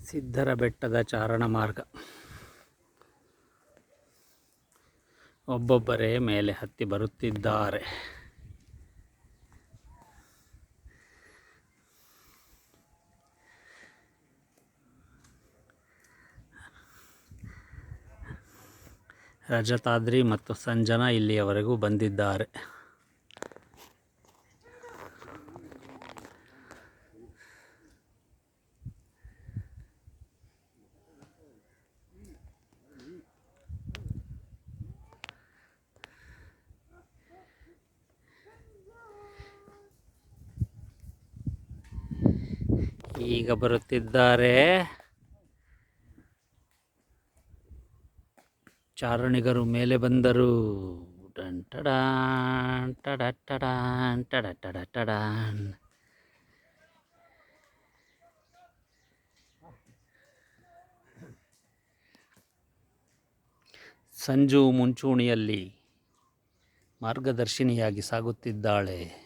ಸಿದ್ಧರ ಬೆಟ್ಟದ ಚಾರಣ ಮಾರ್ಗ. ಒಬ್ಬೊಬ್ಬರೇ ಮೇಲೆ ಹತ್ತಿ ಬರುತ್ತಿದ್ದಾರೆ. ರಜತಾದ್ರಿ ಮತ್ತು ಸಂಜನಾ ಇಲ್ಲಿಯವರೆಗೂ ಬಂದಿದ್ದಾರೆ. ಈಗ ಬರುತ್ತಿದ್ದಾರೆ. ಚಾರಣಿಗರು ಮೇಲೆ ಬಂದರು. ಟಡಾ ಸಂಜು ಮುಂಚೂಣಿಯಲ್ಲಿ ಮಾರ್ಗದರ್ಶಿನಿಯಾಗಿ ಸಾಗುತ್ತಿದ್ದಾಳೆ.